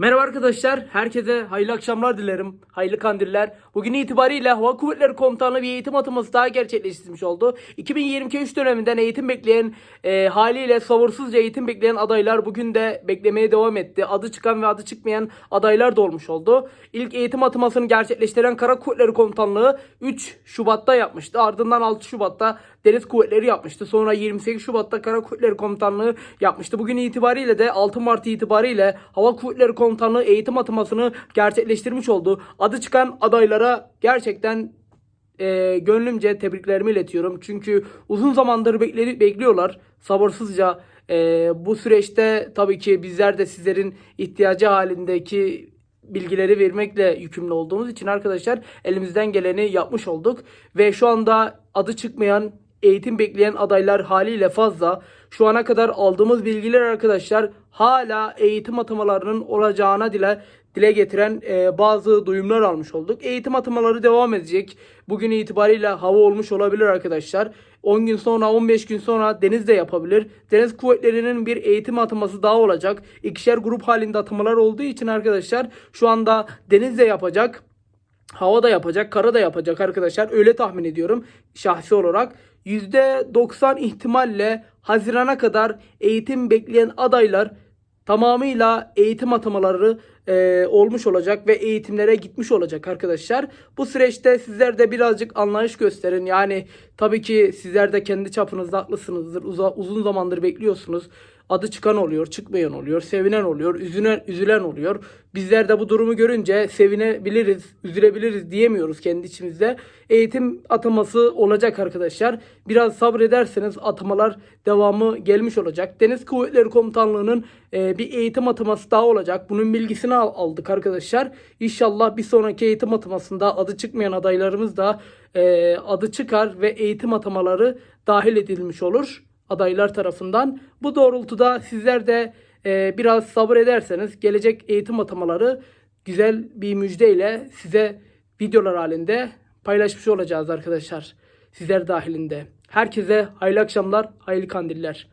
Merhaba arkadaşlar, herkese hayırlı akşamlar dilerim, hayırlı kandiller. Bugün itibariyle Hava Kuvvetleri Komutanlığı bir eğitim ataması daha gerçekleştirmiş oldu. 2022-3 döneminden eğitim bekleyen, e, haliyle sabırsızca eğitim bekleyen adaylar bugün de beklemeye devam etti. Adı çıkan ve adı çıkmayan adaylar da olmuş oldu. İlk eğitim atamasını gerçekleştiren Kara Kuvvetleri Komutanlığı 3 Şubat'ta yapmıştı. Ardından 6 Şubat'ta Deniz Kuvvetleri yapmıştı. Sonra 28 Şubat'ta Kara Kuvvetleri Komutanlığı yapmıştı. Bugün itibariyle de 6 Mart itibariyle Hava Kuvvetleri Komutanlığı eğitim atamasını gerçekleştirmiş oldu. Adı çıkan adaylara gerçekten e, gönlümce tebriklerimi iletiyorum. Çünkü uzun zamandır bekleri- bekliyorlar sabırsızca. E, bu süreçte tabii ki bizler de sizlerin ihtiyacı halindeki bilgileri vermekle yükümlü olduğumuz için arkadaşlar elimizden geleni yapmış olduk. Ve şu anda adı çıkmayan eğitim bekleyen adaylar haliyle fazla. Şu ana kadar aldığımız bilgiler arkadaşlar hala eğitim atamalarının olacağına dile dile getiren e, bazı duyumlar almış olduk. Eğitim atamaları devam edecek. Bugün itibariyle hava olmuş olabilir arkadaşlar. 10 gün sonra 15 gün sonra deniz de yapabilir. Deniz kuvvetlerinin bir eğitim ataması daha olacak. İkişer grup halinde atamalar olduğu için arkadaşlar şu anda deniz de yapacak. Hava da yapacak, kara da yapacak arkadaşlar. Öyle tahmin ediyorum şahsi olarak. %90 ihtimalle Haziran'a kadar eğitim bekleyen adaylar tamamıyla eğitim atamaları e, olmuş olacak ve eğitimlere gitmiş olacak arkadaşlar. Bu süreçte sizler de birazcık anlayış gösterin. Yani tabii ki sizler de kendi çapınızda haklısınızdır. Uza- uzun zamandır bekliyorsunuz. Adı çıkan oluyor, çıkmayan oluyor, sevinen oluyor, üzülen, üzülen oluyor. Bizler de bu durumu görünce sevinebiliriz, üzülebiliriz diyemiyoruz kendi içimizde. Eğitim ataması olacak arkadaşlar. Biraz sabrederseniz atamalar devamı gelmiş olacak. Deniz Kuvvetleri Komutanlığı'nın e, bir eğitim ataması daha olacak. Bunun bilgisini al- aldık arkadaşlar. İnşallah bir sonraki eğitim atamasında adı çıkmayan adaylarımız da e, adı çıkar ve eğitim atamaları dahil edilmiş olur adaylar tarafından. Bu doğrultuda sizler de e, biraz sabır ederseniz gelecek eğitim atamaları güzel bir müjdeyle size videolar halinde paylaşmış olacağız arkadaşlar. Sizler dahilinde. Herkese hayırlı akşamlar, hayırlı kandiller.